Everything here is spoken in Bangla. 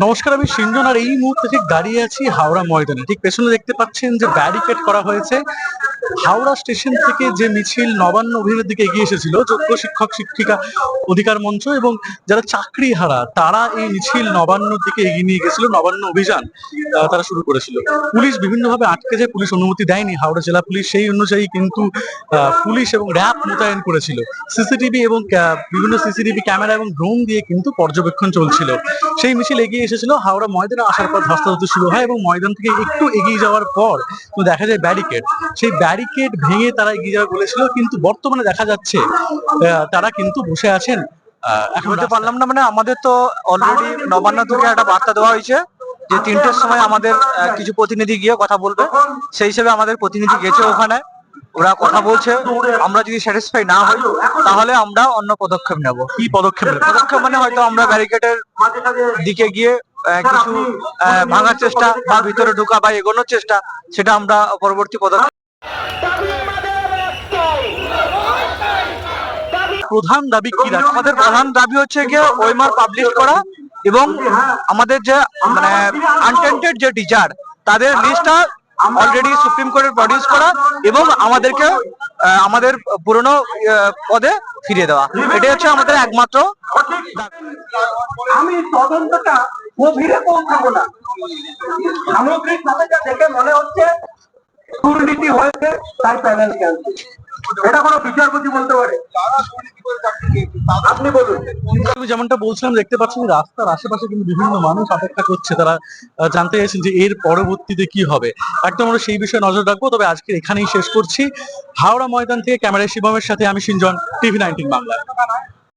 নমস্কার, আমি সিঞ্জন আর এই মুহূর্তে ঠিক দাঁড়িয়ে আছি হাওড়া ময়দানে। ঠিক পেছনে দেখতে পাচ্ছেন যে ব্যারিকেড করা হয়েছে। হাওড়া স্টেশন থেকে যে মিছিল নবান্ন অভিযানের দিকে এগিয়ে এসেছিল, যোগ্য শিক্ষক, শিক্ষিকা অধিকার মঞ্চ এবং যারা চাকরি হারা, তারা এই মিছিল নবান্নর দিকে এগিয়ে নিয়ে গেছিল, নবান্ন অভিযান তারা শুরু করেছিল। পুলিশ বিভিন্নভাবে আটকে যায়, পুলিশ অনুমতি দেয়নি। হাওড়া জেলা পুলিশ সেই অনুযায়ী কিন্তু পুলিশ এবং র্যাব মোতায়েন করেছিল। সিসিটিভি এবং বিভিন্ন সিসিটিভি ক্যামেরা এবং ড্রোন দিয়ে কিন্তু পর্যবেক্ষণ চলছিল। সেই মিছিল এগিয়ে এসেছিল। হাওড়া ময়দানে আসার পর ধস্তাধস্তি শুরু হয় এবং ময়দান থেকে একটু এগিয়ে যাওয়ার পর দেখা যায় ব্যারিকেড। সেই ব্যারিকেড ভেঙে তারা এগিয়ে যাওয়া বলেছিল কিন্তু বর্তমানে দেখা যাচ্ছে তারা কিন্তু বসে আছেন। বলতে পারলাম না মানে আমাদের তো অলরেডি নবান্ন থেকে একটা বার্তা দেওয়া হয়েছে যে তিনটের সময় আমাদের কিছু প্রতিনিধি গিয়ে কথা বলবে। সেই হিসেবে আমাদের প্রতিনিধি গেছে ওখানে ওরা কথা বলছে। আমরা যদি স্যাটিসফাই না হই তাহলে আমরা অন্য পদক্ষেপ নেব। কি পদক্ষেপ নেবে? পদক্ষেপ মানে হয়তো আমরা ব্যারিকেডের দিকে গিয়ে কিছু ভাঙার চেষ্টা বা ভিতরে ঢোকা বা এগোনোর চেষ্টা সেটা আমরা পরবর্তী পদক্ষেপ প্রধান দাবি কি? রাখছে আমাদের প্রধান দাবি হচ্ছে গিয়ে ওয়েমার পাবলিশ করা এবং আমাদের যে মানে আনটেন্টেড যে টিচার তাদের লিস্টটা অলরেডি সুপ্রিম কোর্টের প্রডিউস করা এবং আমাদেরকে আমাদের পুরনো পদে ফিরিয়ে দেওয়া। এটাই হচ্ছে আমাদের একমাত্র আমি তদন্তটা গভীরে পৌঁছাবো না। সামগ্রিক ভাবে যা দেখে মনে হচ্ছে দুর্নীতি হয়েছে, তাই প্যানেল ক্যান্সেল এটা কোনো বিচারপতি বলতে পারে? যেমনটা বলছিলাম, দেখতে পাচ্ছেন রাস্তার আশেপাশে কিন্তু বিভিন্ন মানুষ অপেক্ষা করছে। তারা জানতে চাইছেন যে এর পরবর্তীতে কি হবে। একদম আমরা সেই বিষয়ে নজর রাখব, তবে আজকে এখানেই শেষ করছি। হাওড়া ময়দান থেকে ক্যামেরায় শিবমের সাথে আমি সিনজন, টিভি নাইনটিন বাংলা।